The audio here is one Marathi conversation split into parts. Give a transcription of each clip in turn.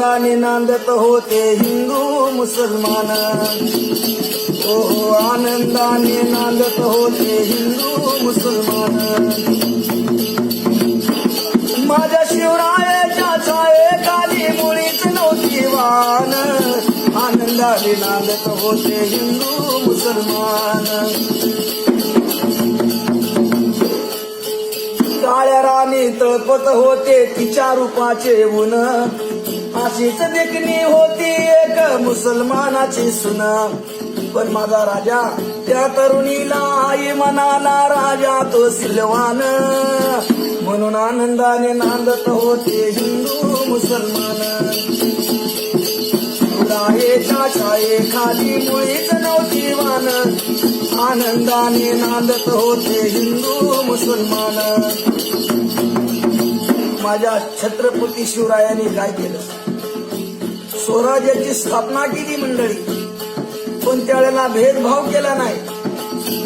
आनंदाने नांदत होते हिंदू मुसलमान. ओ हो आनंदाने नांदत होते हिंदू मुसलमान. माझ्या शिवरायाच्या छायेखाली मुळीच नव्हती वान. आनंदाने नांदत होते हिंदू मुसलमान. काळ्या राणी तळपत होते तिच्या रूपाचे ऊन. अशीच देखणी होती एक मुसलमानाची सुना. पण माझा राजा त्या तरुणीला आई म्हणाला राजा तो सिलवान. म्हणून आनंदाने नांदत होते हिंदू मुसलमान. राहेच्या छाये खाली मुळीच नव्हती वान. आनंदाने नांदत होते हिंदू मुसलमान. माझ्या छत्रपती शिवरायांनी काय केलं? स्वराज्याची स्थापना केली मंडळी. पण त्यावेळेला भेदभाव केला नाही.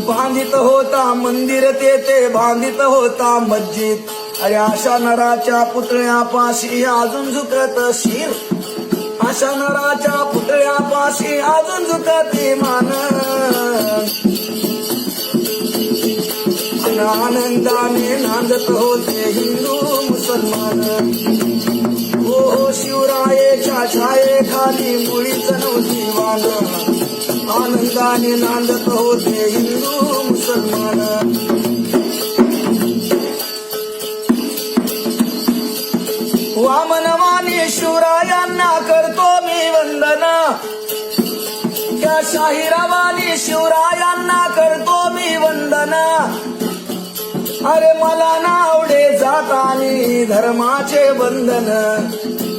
बांधित होता मंदिर तेथे बांधित होता मस्जिद. अरे अशा नराच्या पुतळ्यापाशी अजून झुकत शिर. अशा नराच्या पुतळ्यापाशी अजून झुकत मान. आनंदाने नांदत होते हिंदू मुसलमान. हो शिवरायेच्या छायेखाली मुळीच नव्हती वाद आनंदाने नांदत होते हिंदू मुसलमान. वामनवानी शिवरायांना करतो मी वंदना. त्या शाहिरावानी शिवरायांना करतो मी वंदना. अरे मला ना आवडे जातानी धर्माचे बंधन